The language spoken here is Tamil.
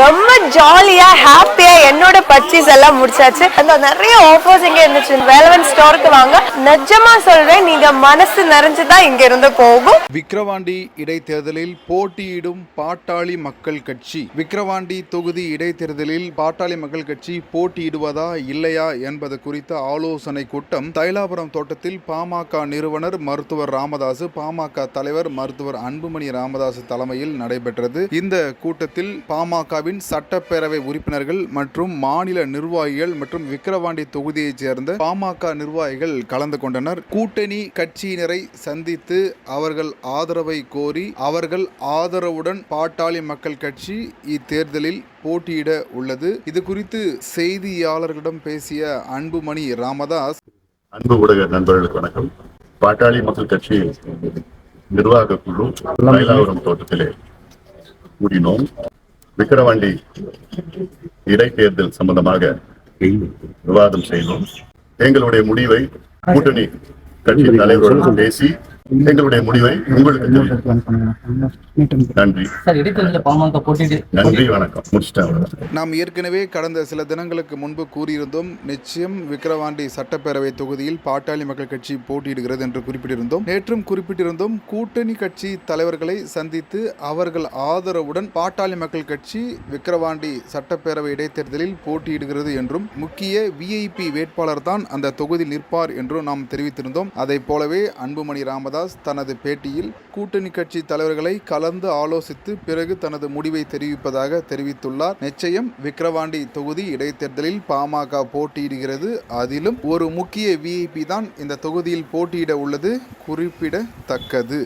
ரொம்ப ஜாலியா ஹாப்பியா என்னோட பர்ச்சேஸ் எல்லாம் முடிச்சாச்சு. அந்த நிறைய ஆஃபர்ஸ் இங்க இருந்துச்சு. வேலவன் ஸ்டோருக்கு வாங்க. நிஜமா சொல்றேன் நீங்க மனசு நிறைஞ்சுதான் இங்க இருந்து போகும். விக்கிரவாண்டி இடைத்தேர்தலில் போட்டியிடும் பாட்டாளி மக்கள் கட்சி. விக்கிரவாண்டி தொகுதி இடைத்தேர்தலில் பாட்டாளி மக்கள் கட்சி போட்டியிடுவதா இல்லையா என்பது குறித்த ஆலோசனை கூட்டம் தைலாபுரம் தோட்டத்தில் பாமக நிறுவனர் மருத்துவர் ராமதாசு பாமக தலைவர் மருத்துவர் அன்புமணி ராமதாசு தலைமையில் நடைபெற்றது. இந்த கூட்டத்தில் பாமகவின் சட்டப்பேரவை உறுப்பினர்கள் மற்றும் மாநில நிர்வாகிகள் மற்றும் விக்கிரவாண்டி தொகுதியைச் சேர்ந்த பாமக நிர்வாகிகள் கலந்து கொண்டனர். கூட்டணி கட்சியினரை சந்தித்து அவர்கள் ஆதரவை கோரி அவர்கள் ஆதரவுடன் பாட்டாளி மக்கள் கட்சி இத்தேர்தலில் போட்டியிட உள்ளது. இது குறித்து செய்தியாளர்களிடம் பேசிய அன்புமணி ராமதாஸ் அன்பு ஊடக நண்பர்களுக்கு வணக்கம். பாட்டாளி மக்கள் கட்சி நிர்வாக குழு மயிலாபுரம் தோட்டத்திலே கூடினோம். விக்கிரவாண்டி இடைத்தேர்தல் சம்பந்தமாக விவாதம் செய்தோம். எங்களுடைய முடிவை கூட்டணி கட்சி தலைவருடன் பேசி எங்களுடைய முடிவை உங்களுக்கு. நன்றி. நன்றி வணக்கம். முடிச்சிட்டேன். நாம் ஏற்கனவே கடந்த சில தினங்களுக்கு முன்பு கூறியிருந்தோம் நிச்சயம் விக்கிரவாண்டி சட்டப்பேரவை தொகுதியில் பாட்டாளி மக்கள் கட்சி போட்டியிடுகிறது என்று குறிப்பிட்டிருந்தோம். நேற்றும் குறிப்பிட்டிருந்தோம் கூட்டணி கட்சி தலைவர்களை சந்தித்து அவர்கள் ஆதரவுடன் பாட்டாளி மக்கள் கட்சி விக்கிரவாண்டி சட்டப்பேரவை இடைத்தேர்தலில் போட்டியிடுகிறது என்றும் முக்கிய விஐபி வேட்பாளர் தான் அந்த தொகுதியில் நிற்பார் என்றும் நாம் தெரிவித்திருந்தோம். அதை போலவே அன்புமணி ராமதாஸ் தனது பேட்டியில் கூட்டணி கட்சி தலைவர்களை கலந்து ஆலோசித்து பிறகு தனது முடிவை தெரிவிப்பதாக தெரிவித்துள்ளார். நிச்சயம் விக்கிரவாண்டி தொகுதி இடைத்தேர்தலில் பாமக போட்டியிடுகிறது. அதிலும் ஒரு முக்கிய விஐபி தான் இந்த தொகுதியில் போட்டியிட உள்ளது குறிப்பிடத்தக்கது.